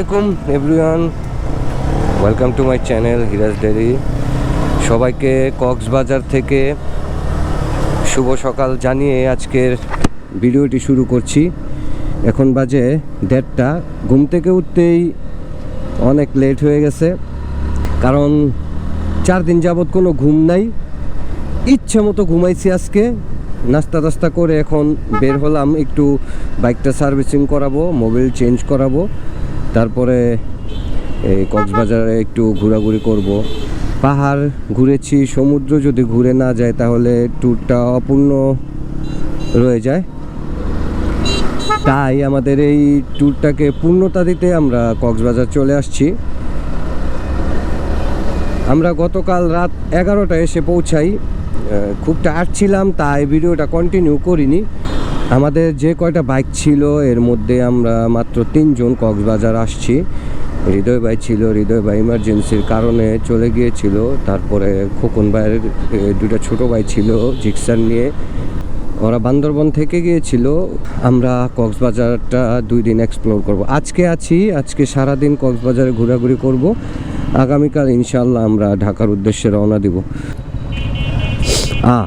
আলাইকুম everyone welcome to my channel হিরাজ ডেরি সবাইকে কক্সবাজার থেকে শুভ সকাল জানিয়ে আজকের ভিডিওটি শুরু করছি। এখন বাজে দেড়টা। ঘুম থেকে উঠতেই অনেক লেট হয়ে গেছে, কারণ চার দিন যাবৎ কোনো ঘুম নাই। ইচ্ছে মতো ঘুমাইছি আজকে। নাস্তা টাস্তা করে এখন বের হলাম, একটু বাইকটা সার্ভিসিং করাবো মোবিল চেঞ্জ করাবো। তারপরে এই কক্সবাজারে একটু ঘোরাঘুরি করব। পাহাড় ঘুরেছি, সমুদ্র যদি ঘুরে না যায় তাহলে ট্যুরটা অপূর্ণ রয়ে যায়। তাই আমাদের এই ট্যুরটাকে পূর্ণতা দিতে আমরা কক্সবাজার চলে আসছি। আমরা গতকাল রাত এগারোটায় এসে পৌঁছাই। খুব টায়ার্ড ছিলাম, তাই ভিডিওটা কন্টিনিউ করিনি। আমাদের যে কয়টা বাইক ছিল, এর মধ্যে আমরা মাত্র তিনজন কক্সবাজার আসছি। হৃদয় ভাই ছিল, হৃদয় ভাই ইমার্জেন্সির কারণে চলে গিয়েছিল। তারপরে খোকন ভাইয়ের দুটো ছোট ভাই ছিল, জিক্সার নিয়ে। ওরা বান্দরবন থেকে গিয়েছিল। আমরা কক্সবাজারটা দুই দিন এক্সপ্লোর করব। আজকে আছি, আজকে সারাদিন কক্সবাজারে ঘোরাঘুরি করব। আগামীকাল ইনশাল্লাহ আমরা ঢাকার উদ্দেশ্যে রওনা দিব। আ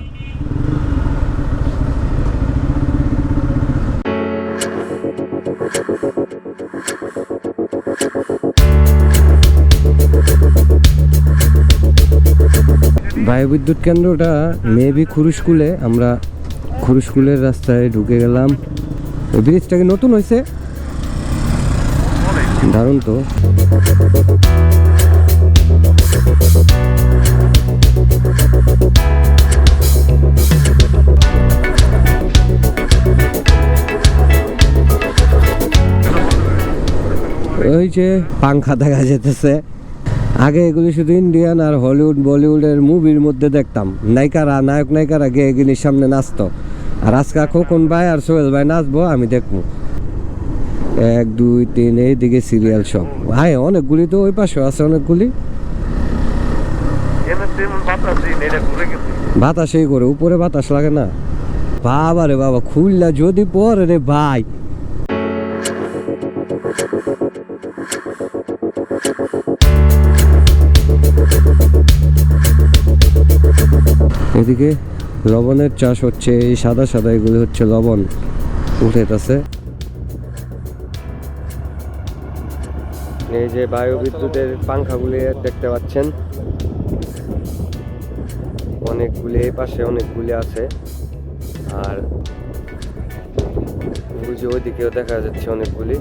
বায়ু বিদ্যুৎ কেন্দ্রটা মেবি খুরুশকুলে, আমরা খুরুশকুলের রাস্তায় ঢুকে গেলাম। ওই ব্রিজটা কি নতুন হয়েছে? দারুণ তো। ওই যে পাংখা দেখা যেতেছে আগে এগুলি শুধু ইন্ডিয়ান আর হলিউড বলিউডের মুভির মধ্যে দেখতাম। নায়িকারা নায়ক নায়িকারা গিয়ে এগুলির সামনে নাচতো। আর আজকে খোকন ভাই আর সোহেল ভাই নাচবো আমি দেখব। এক দুই তিন এইদিকে সিরিয়াল সব। ভাই অনেকগুলি তো ওই পাশে আছে অনেকগুলি। বাতাসেই করে উপরে বাতাস লাগে না। বাবা রে বাবা খুললা যদি পরে রে ভাই। এদিকে লবণের চাষ হচ্ছে, এই সাদা সাদা এগুলি হচ্ছে লবণ উঠেতেছে। এই যে বায়ু বিদ্যুতের পাংখাগুলি দেখতে পাচ্ছেন। অনেকগুলি এই পাশে অনেকগুলি আছে। আর যে ওইদিকেও দেখা যাচ্ছে অনেকগুলি।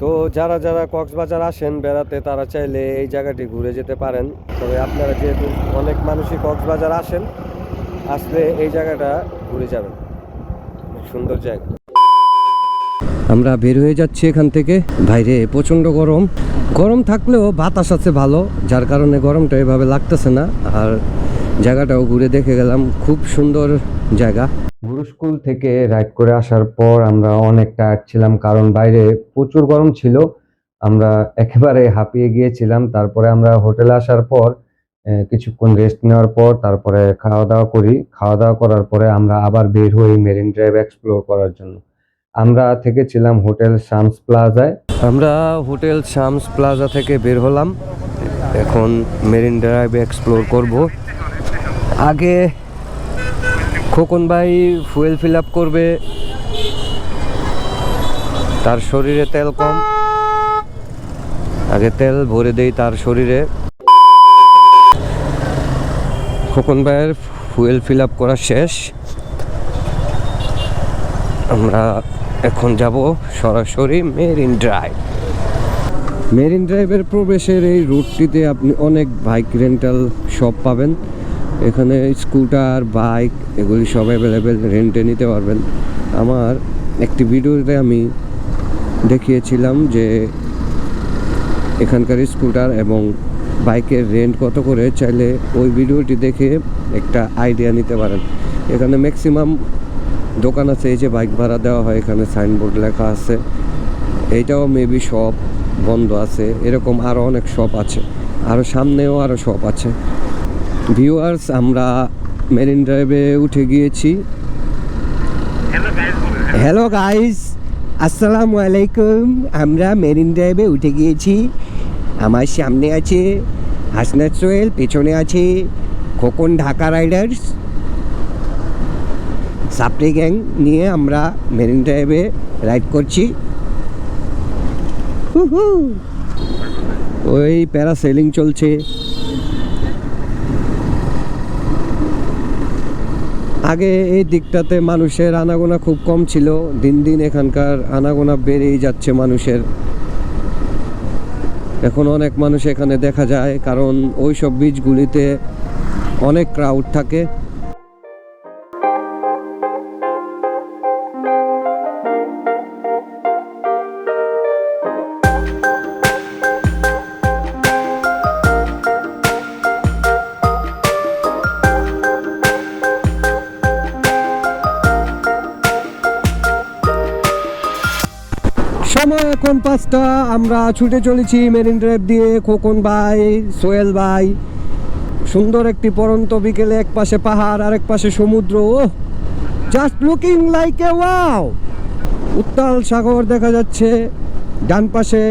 তো যারা যারা কক্সবাজার আসেন বেড়াতে, তারা চাইলে এই জায়গাটি ঘুরে যেতে পারেন। তবে আপনারা যেহেতু অনেক মানুষই কক্সবাজার আসেন, আসলে এই জায়গাটা ঘুরে যাবেন। সুন্দর জায়গা। আমরা বের হয়ে যাচ্ছি এখান থেকে। বাইরে প্রচণ্ড গরম। গরম থাকলেও বাতাস আছে ভালো, যার কারণে গরমটা এভাবে লাগতেছে না। আর জায়গাটাও ঘুরে দেখে গেলাম, খুব সুন্দর জায়গা। গুরু স্কুল থেকে রাইড করে আসার পর আমরা অনেক টায়ার্ড ছিলাম, কারণ বাইরে প্রচুর গরম ছিল। আমরা একেবারে হাঁপিয়ে গিয়েছিলাম। তারপরে আমরা হোটেলে আসার পর কিছুক্ষণ রেস্ট নেওয়ার পর, তারপরে খাওয়া দাওয়া করি। খাওয়া দাওয়া করার পরে আমরা আবার বের হই মেরিন ড্রাইভ এক্সপ্লোর করার জন্য। আমরা থেকেছিলাম হোটেল শামস প্লাজায় আমরা হোটেল শামস প্লাজা থেকে বের হলাম। এখন মেরিন ড্রাইভ এক্সপ্লোর করব। আগে খোকন ভাই ফুয়েল ফিল আপ করবে। তার শরীরে তেল কম। আগে তেল ভরে দেই তার শরীরে। খোকন ভাইয়ের ফুয়েল ফিল আপ করা শেষ। আমরা এখন যাব সরাসরি মেরিন ড্রাইভ মেরিন ড্রাইভের প্রবেশের এই রুটটিতে আপনি অনেক বাইক রেন্টাল শপ পাবেন। এখানে স্কুটার, বাইক এগুলি সব অ্যাভেলেবেল রেন্টে নিতে পারবেন। আমার একটি ভিডিওতে আমি দেখিয়েছিলাম যে এখানকার স্কুটার এবং বাইকের রেন্ট কত করে, চাইলে ওই ভিডিওটি দেখে একটা আইডিয়া নিতে পারেন। এখানে ম্যাক্সিমাম দোকান আছে, এই যে বাইক ভাড়া দেওয়া হয়, এখানে সাইনবোর্ড লেখা আছে। এইটাও মেবি শপ বন্ধ আছে, এরকম আরও অনেক শপ আছে। আরও সামনেও আরও শপ আছে। ভিউয়ার্স আমরা মেরিন ড্রাইভে উঠে গিয়েছি। হ্যালো গাইস আসসালামু আলাইকুম। আমরা মেরিন ড্রাইভে উঠে গিয়েছি। আমার সামনে আছে হাসনাত সোহেল পেছনে আছে খোকন ঢাকা রাইডার্স। সাপড়ি গ্যাং নিয়ে আমরা মেরিন ড্রাইভে রাইড করছি। ওই প্যারাসেলিং চলছে। আগে এই দিকটাতে মানুষের আনাগোনা খুব কম ছিল। দিন দিন এখানকার আনাগোনা বেড়েই যাচ্ছে মানুষের। এখন অনেক মানুষ এখানে দেখা যায়, কারণ ওই সব বীজগুলিতে অনেক ক্রাউড থাকে। এখন পাঁচটা, আমরা ছুটে চলেছি মেরিন ড্রাইভ দিয়ে খোকন ভাই, সোহেল ভাই। সুন্দর একটি পরন্ত বিকেলে এক পাশে পাহাড় আর এক পাশে সমুদ্র। ও just looking like a wow উত্তাল সাগর দেখা যাচ্ছে, ডান পাশে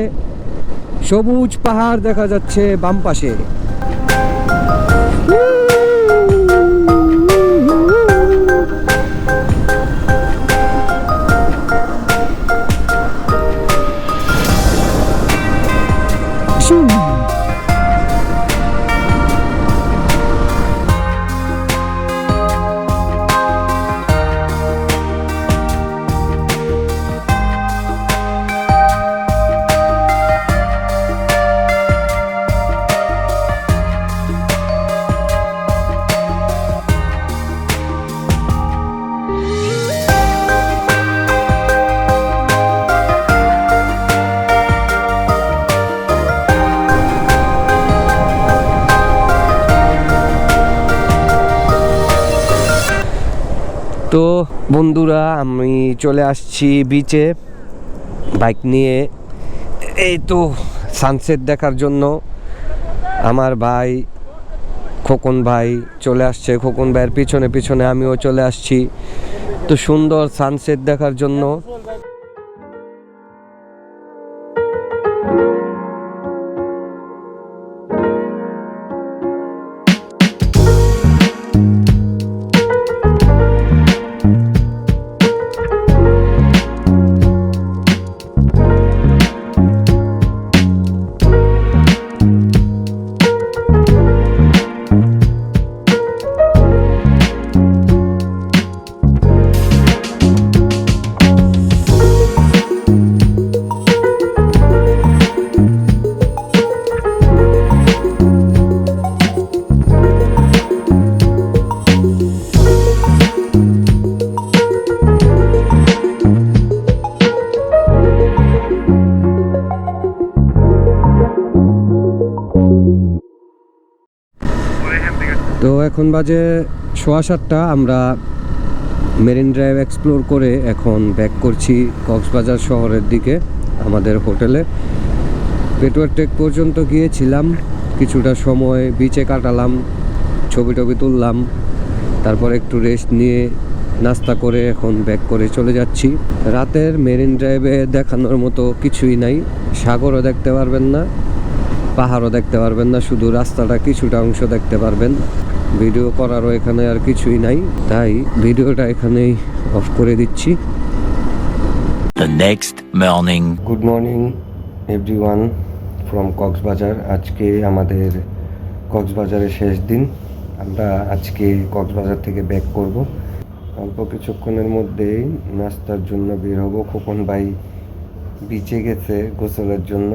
সবুজ পাহাড় দেখা যাচ্ছে, বাম পাশে। বন্ধুরা, আমি চলে আসছি বিচে বাইক নিয়ে। এই তো সানসেট দেখার জন্য আমার ভাই, খোকন ভাই চলে আসছে। খোকন ভাইয়ের পিছনে পিছনে আমিও চলে আসছি। তো সুন্দর সানসেট দেখার জন্য। এখন বাজে সোয়া সাতটা, আমরা মেরিন ড্রাইভ এক্সপ্লোর করে এখন ব্যাক করছি কক্সবাজার শহরের দিকে, আমাদের হোটেলে। পেটুয়ার টেক পর্যন্ত গিয়েছিলাম, কিছুটা সময় বিচে কাটালাম, ছবি টবি তুললাম, তারপর একটু রেস্ট নিয়ে নাস্তা করে এখন ব্যাক করে চলে যাচ্ছি। রাতের মেরিন ড্রাইভে দেখানোর মতো কিছুই নাই, সাগরও দেখতে পারবেন না। পাহাড়ও দেখতে পারবেন না শুধু রাস্তাটা কিছুটা অংশ দেখতে পারবেন। ভিডিও করারও এখানে আর কিছুই নাই তাই ভিডিওটা এখানেই অফ করে দিচ্ছি। The next morning. Good morning everyone from Cox's Bazar. আজকে আমাদের কক্সবাজারের শেষ দিন। আমরা আজকে কক্সবাজার থেকে ব্যাক করব। অল্প কিছুক্ষণের মধ্যেই নাস্তার জন্য বের হব। খোকন ভাই বিচে গেছে গোসলের জন্য।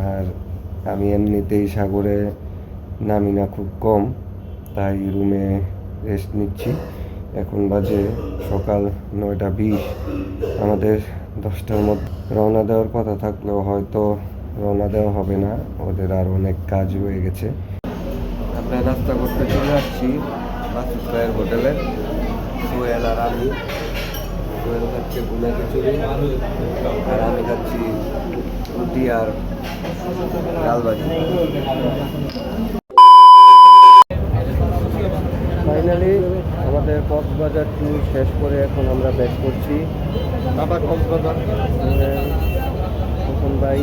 আর আমি এমনিতেই সাগরে নামি না খুব কম, তাই রুমে রেস্ট নিচ্ছি। এখন বাজে সকাল নয়টা বিশ। আমাদের দশটার মধ্যে রওনা দেওয়ার কথা থাকলেও হয়তো রওনা দেওয়া হবে না। ওদের আর অনেক কাজ রয়ে গেছে। আমরা নাস্তা করতে চলে আসছি মাসুদ হোটেলে, সোহেল আর আমি। সোহেল খাচ্ছে গুনা খিচুড়ি, আর আমি খাচ্ছি রুটি আর ফাইনালি আমাদের কক্সবাজার ট্যুর শেষ করে এখন আমরা ব্যাক করছি। কক্সবাজার? তখন ভাই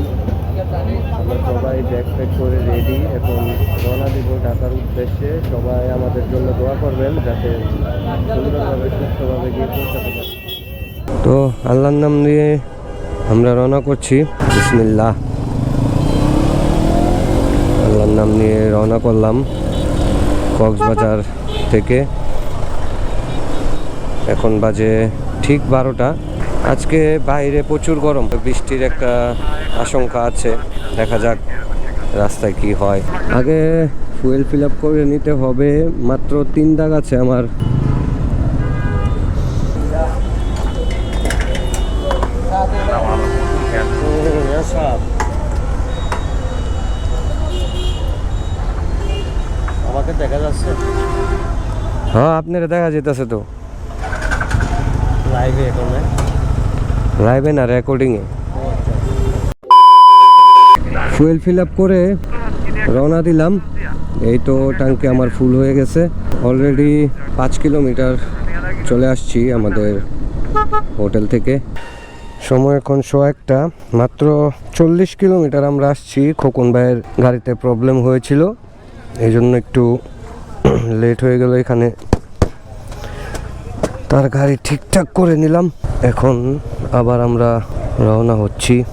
আমরা সবাই ব্যাক প্যাক করে রেডি এখন রওনা দিব ঢাকার উদ্দেশ্যে। সবাই আমাদের জন্য দোয়া করবেন যাতে সুন্দরভাবে সুস্থভাবে গিয়ে পৌঁছাতে পারি। তো আল্লাহর নাম নিয়ে আমরা রওনা করছি। বিসমিল্লাহ। আল্লাহর নাম নিয়ে রওনা করলাম কক্সবাজার থেকে। এখন বাজে ঠিক বারোটা। আজকে বাইরে প্রচুর গরম। বৃষ্টির একটা আশঙ্কা আছে। দেখা যাক রাস্তায় কি হয়। আগে ফুয়েল ফিল আপ করে নিতে হবে। মাত্র তিন দাগ আছে আমার। দেখা যাচ্ছে। হ্যাঁ আপনারা দেখা যেতেছে তো। লাইভে এখন লাইভে না রেকর্ডিংয়ে ফুয়েল ফিল আপ করে রওনা দিলাম। এই তো ট্যাঙ্কি আমার ফুল হয়ে গেছে। অলরেডি পাঁচ কিলোমিটার চলে আসছি আমাদের হোটেল থেকে। সময় এখন শো একটা। মাত্র চল্লিশ কিলোমিটার আমরা আসছি। খোকন ভাইয়ের গাড়িতে প্রবলেম হয়েছিল। এই জন্য একটু লেট হয়ে গেল এখানে। তার গাড়ি ঠিকঠাক করে নিলাম। এখন আবার আমরা রওনা হচ্ছি।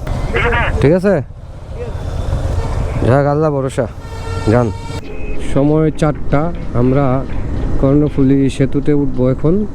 ঠিক আছে? যাক, আল্লাহ ভরসা। যান। সময় চারটা, আমরা কর্ণফুলি সেতুতে উঠবো এখন।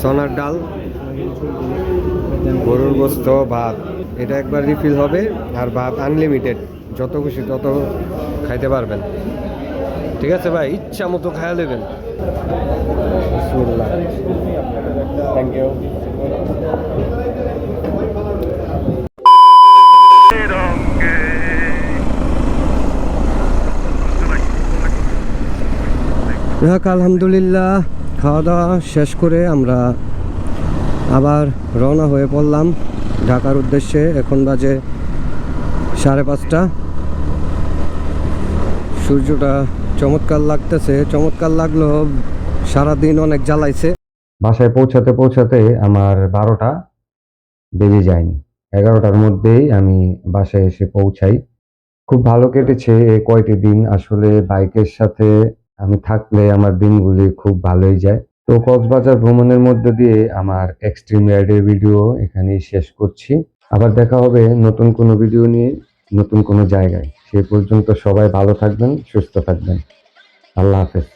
সোনার ডাল, গরুর গোস্ত, ভাত। এটা একবার রিফিল হবে আর ভাত আনলিমিটেড যত খুশি তত খাইতে পারবেন। ঠিক আছে ভাই, ইচ্ছা মতো খায়া দেবেন। আলহামদুলিল্লাহ। খাওয়া দাওয়া শেষ করে আমরা আবার রওনা হয়ে পড়লাম। ঢাকার উদ্দেশ্যে এখন বাজে সাড়ে পাঁচটা। সূর্যটা চমৎকার লাগতেছে, চমৎকার লাগল, সারাদিন অনেক জ্বালাইছে। বাসায় পৌঁছাতে পৌঁছাতে আমার বারোটা বেজে যায়নি। এগারোটার মধ্যেই আমি বাসায় এসে পৌঁছাই। খুব ভালো কেটেছে এই কয়টি দিন। আসলে বাইকের সাথে আমি থাকলে আমার দিনগুলি খুব ভালোই যায়। তো কক্সবাজার ভ্রমণের মধ্যে দিয়ে আমার এক্সট্রিম রাইডের ভিডিও এখানেই শেষ করছি। আবার দেখা হবে নতুন কোনো ভিডিও নিয়ে, নতুন কোনো জায়গায়। সে পর্যন্ত সবাই ভালো থাকবেন, সুস্থ থাকবেন। আল্লাহ হাফেজ।